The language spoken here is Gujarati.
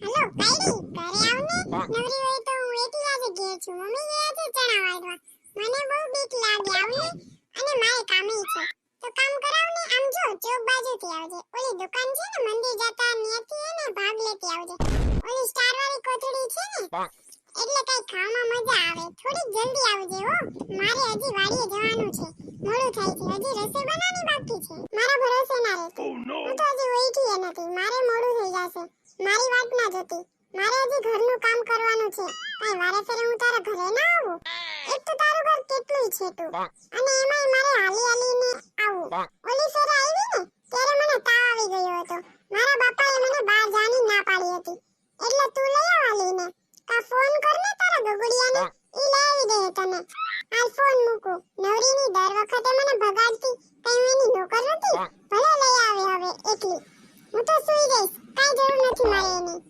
પાડી ઘરે આવ ને. નવરી હોય તો હું એકલા જગ્યાએ છું. મમ્મી ગયા છે ચણા વાળવા મને બહુ બીક લાગે આવ ને. અને મારે કામે છે. તો કામ કરાવ ને. આમ જો ચોક બાજુથી આવજે. ઓલી દુકાન છે ને મંદિર જતા ન્યાથી હે ને ભાગ લેતી આવજે. ઓલી સ્ટાર વાળી કોથળી છે ને એટલે કઈ ખાવામાં મજા આવે. થોડીક જલ્દી આવજે હો. મારે હજી વાડીએ જવાનું છે. મોડું થાય છે. હજી રસોઈ બનાવવાની બાકી છે. મારા ભરોસે ના રહેતી હું તો હજી ય નથી. મારે મોડું થઈ જશે. મારી વાત ના જોતી. મારે હજી ઘરનું કામ કરવાનું છે. કઈ વારે ફેરે હું તારા ઘરે ના આવું? એક તો તારું ઘર કેટલું છે તું. અને એમાંય મારે હાલી હાલીને આવું. ઓલી ફેરે આવી ને, ત્યારે મને તાવ આવી ગયો હતો. મારા બાપાએ મને બહાર જાની ના પાડી હતી. એટલે તું લઈ આવ હાલીને. કા ફોન કર ને તારા ગગુડિયાને? ઈ લઈ આવી દે તને. હાલ ફોન મૂકો. નવરીની દર વખતે મને ભગાડતી કઈ એની નોકર નથી? ભલે લઈ આવે હવે, એકલી. હું તો સુઈ જઈશ. કાઈ જરૂર નથી મારે એની